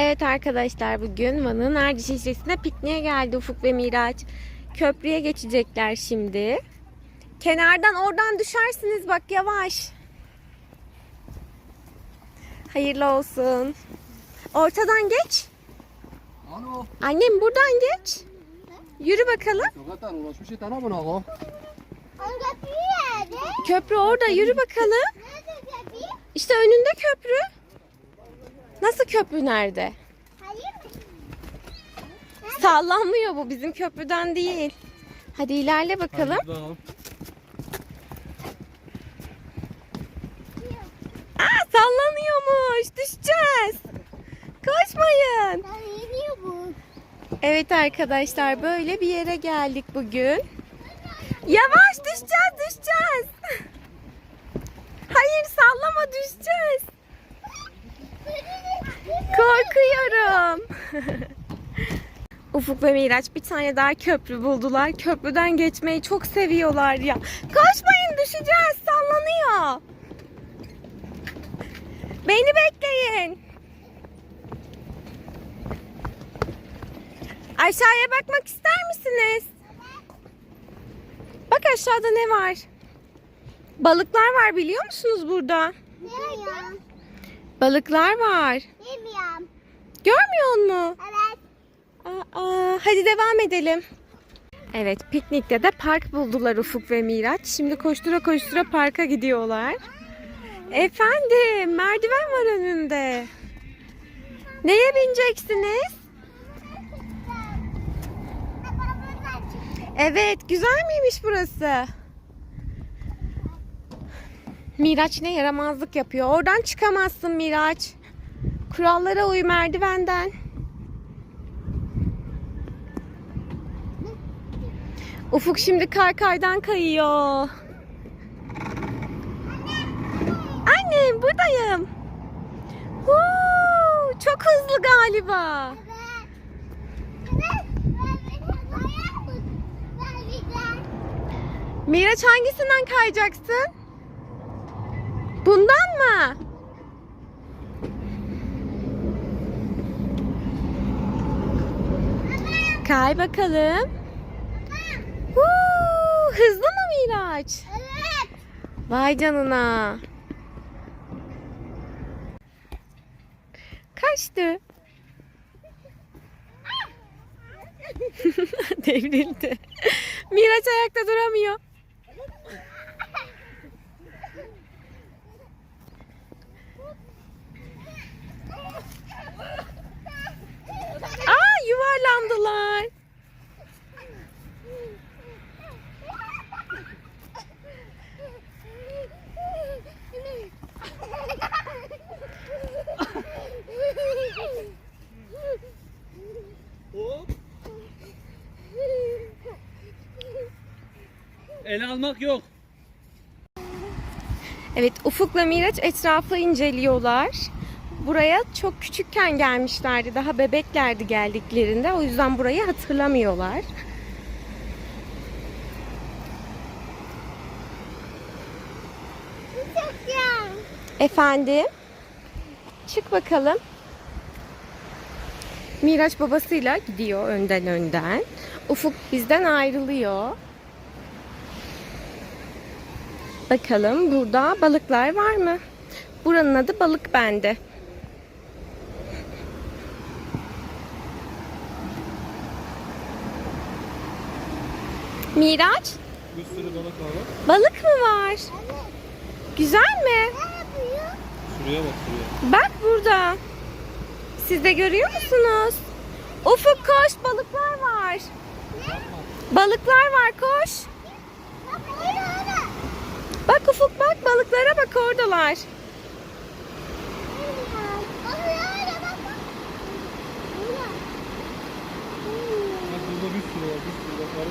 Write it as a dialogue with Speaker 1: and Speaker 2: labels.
Speaker 1: Evet arkadaşlar bugün Van'ın Erciş ilçesine pikniğe geldi Ufuk ve Miraç. Köprüye geçecekler şimdi. Kenardan oradan düşersiniz bak yavaş. Hayırlı olsun. Ortadan geç.
Speaker 2: Alo.
Speaker 1: Annem buradan geç. Yürü bakalım.
Speaker 3: Köprü
Speaker 1: orada yürü bakalım. İşte önünde köprü. Nasıl köprü nerede?
Speaker 3: Hayır mı?
Speaker 1: Sallanmıyor bu bizim köprüden değil. Hadi ilerle bakalım. Aa sallanıyormuş. Düşeceğiz. Koşmayın.
Speaker 3: Ben yeniyor bu.
Speaker 1: Evet arkadaşlar böyle bir yere geldik bugün. Yavaş düşeceğiz düşeceğiz. Hayır sallama düşeceğiz. Korkuyorum. Ufuk ve Miraç bir tane daha köprü buldular. Köprüden geçmeyi çok seviyorlar ya. Koşmayın düşeceğiz sallanıyor. Beni bekleyin. Aşağıya bakmak ister misiniz? Bak aşağıda ne var? Balıklar var biliyor musunuz burada?
Speaker 3: Bilmiyorum.
Speaker 1: Balıklar var.
Speaker 3: Bilmiyorum.
Speaker 1: Görmüyor musun?
Speaker 3: Evet.
Speaker 1: Aa, hadi devam edelim. Evet piknikte de park buldular Ufuk ve Miraç. Şimdi koştura koştura parka gidiyorlar. Efendim merdiven var önünde. Neye bineceksiniz? Evet güzel miymiş burası? Miraç ne yaramazlık yapıyor. Oradan çıkamazsın Miraç. Kurallara uy merdivenden. Ufuk şimdi kaykaydan kayıyor. Annem buradayım. Huu, çok hızlı galiba. Miraç hangisinden kayacaksın? Bundan mı? Kay bakalım. Huu, hızlı mı Miraç?
Speaker 3: Evet.
Speaker 1: Vay canına. Kaçtı. Devrildi. Miraç ayakta duramıyor.
Speaker 2: Ele almak yok.
Speaker 1: Evet Ufuk'la Miraç etrafı inceliyorlar. Buraya çok küçükken gelmişlerdi. Daha bebeklerdi geldiklerinde. O yüzden burayı hatırlamıyorlar. Efendim? Çık bakalım. Miraç babasıyla gidiyor önden önden. Ufuk bizden ayrılıyor. Bakalım burada balıklar var mı? Buranın adı Balık Bende. Miraç,
Speaker 2: Bir sürü balık var.
Speaker 1: balık mı var? Güzel mi?
Speaker 3: Ne yapıyor?
Speaker 2: Şuraya bak şuraya.
Speaker 1: Bak burada. Siz de görüyor musunuz? Ufuk koş balıklar var. Balıklar var koş.
Speaker 3: Bak orada orada.
Speaker 1: Bak Ufuk bak balıklara bak oradalar.